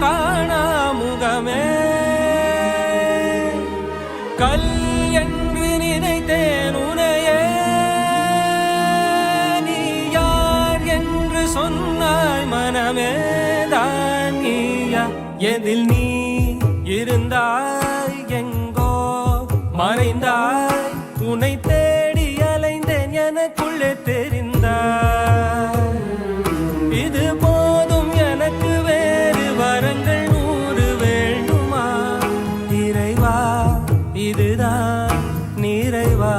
காணா முகமே. கல் என்று நினைத்தேன் உனையே. நீ யார் என்று சொன்னாய் மனமே தான் நீயா எதில் நீ இருந்தாய் எங்கோ? மறைந்தாய். உன்னை தேடி அலைந்தேன். எனக்குள்ளே தெரிய இதுதான் நிறைவா?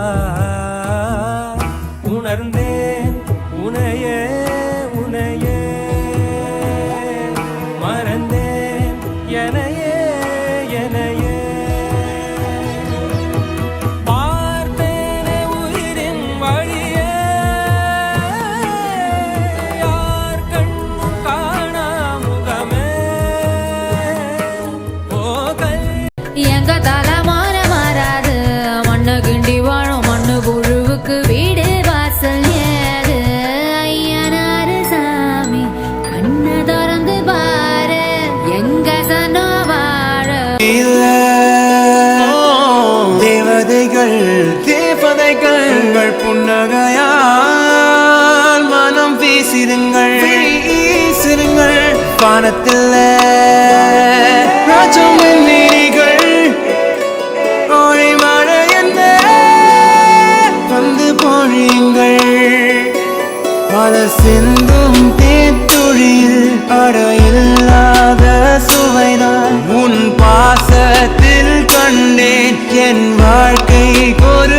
உணர்ந்தேன் உனையே உனையே. மறந்தேன் எனையே எனையே பார்த்தேனே உயிரின் புன்னகையால் மனம் வீசிடுங்கள். வீசிடுங்கள். வானத்தில் ராஜம் நீரிகள். ஓடி மழை என்ன வந்து பொழியுங்கள். பல சிந்தும் தேத்துழியில் அடையில்லாத சுவைதான். உன் பாசத்தில் கண்டேன் என் வாழ்க்கைக்கு ஒரு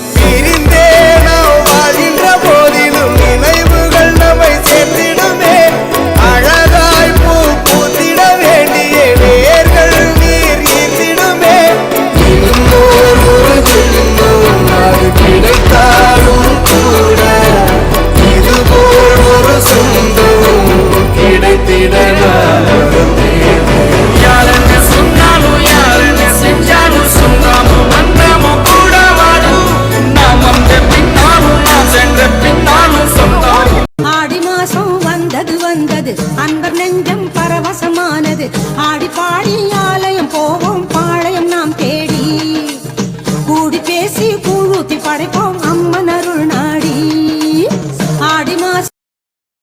பரவசமானது அன்பர் நெஞ்சம் பரவசமானது. ஆடி பாடி ஆலயம் போவோம். பாளையம் நாம் தேடி. கூடி பேசி